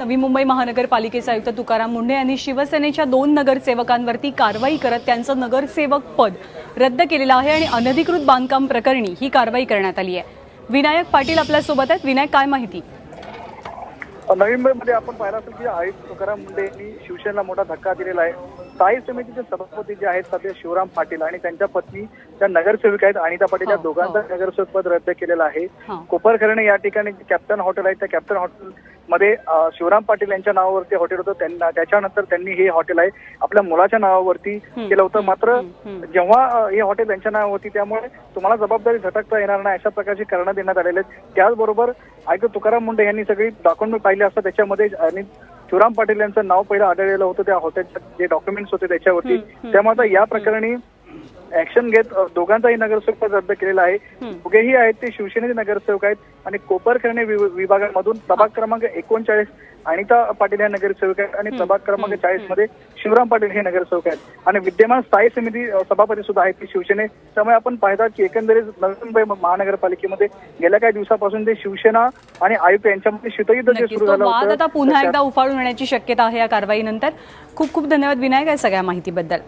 नवी मुंबई महानगरपालिकेचे आयुक्त तुकाराम मुंढे यांनी शिवसेनेच्या दोन नगरसेवकांवरती कारवाई करत त्यांचं नगरसेवक पद रद्द केलेलं आहे आणि अनधिकृत बांधकाम प्रकरणी ही कारवाई करण्यात आली आहे. विनायक पाटील आपल्यासोबत आहेत. विनायक काय माहिती? नवी मुंबईमध्ये आपण पाहिलं असेल की आयुक्त तुकाराम मुंडे यांनी शिवसेनेला मोठा धक्का दिलेला आहे. स्थायी समितीचे सभापती जे आहेत सध्या शिवराम पाटील आणि त्यांच्या पत्नी त्या नगरसेविका आहेत. अनिता पाटील या हो, दोघांचं हो. नगरसेवक पद रद्द केलेलं आहे. कोपरखरणे या ठिकाणी कॅप्टन हॉटेल आहे त्या कॅप्टन हॉटेल मध्ये शिवराम पाटील यांच्या नावावरती हॉटेल होतं. त्यांना त्याच्यानंतर त्यांनी हे हॉटेल आहे आपल्या मुलाच्या नावावरती केलं होतं. मात्र. जेव्हा हे हॉटेल त्यांच्या नावावरती त्यामुळे तुम्हाला जबाबदारी झटकता येणार नाही अशा प्रकारची कारण देण्यात आलेले आहेत. त्याचबरोबर आयुक्त तुकाराम मुंडे यांनी सगळी डॉक्युमेंट पाहिले असता त्याच्यामध्ये आणि शिवराम पाटील यांचं नाव पहिलं आढळलेलं होतं त्या हॉटेलच्या जे डॉक्युमेंट्स होते त्याच्यावरती. त्यामुळे आता या प्रकरणी ऍक्शन घेत दोघांचाही नगरसेवक रद्द केलेला आहे. दोघेही आहेत ते शिवसेनेचे नगरसेवक आहेत आणि कोपरखर्णे विभागामधून प्रभाग क्रमांक एकोणचाळीस अनिता पाटील या नगरसेवक आहेत आणि प्रभाग क्रमांक चाळीसमध्ये शिवराम पाटील हे नगरसेवक आहेत. आणि विद्यमान स्थायी समिती सभापती सुद्धा आहेत ते शिवसेने. त्यामुळे आपण पाहतात की एकंदरीत नवी मुंबई महानगरपालिकेमध्ये गेल्या काही दिवसापासून ते शिवसेना आणि आयुक्त यांच्यामध्ये शीतयुद्ध जे सुरू झालं वाद आता पुन्हा एकदा उफाळून येण्याची शक्यता आहे या कारवाईनंतर. खूप खूप धन्यवाद विनायक या सगळ्या माहितीबद्दल.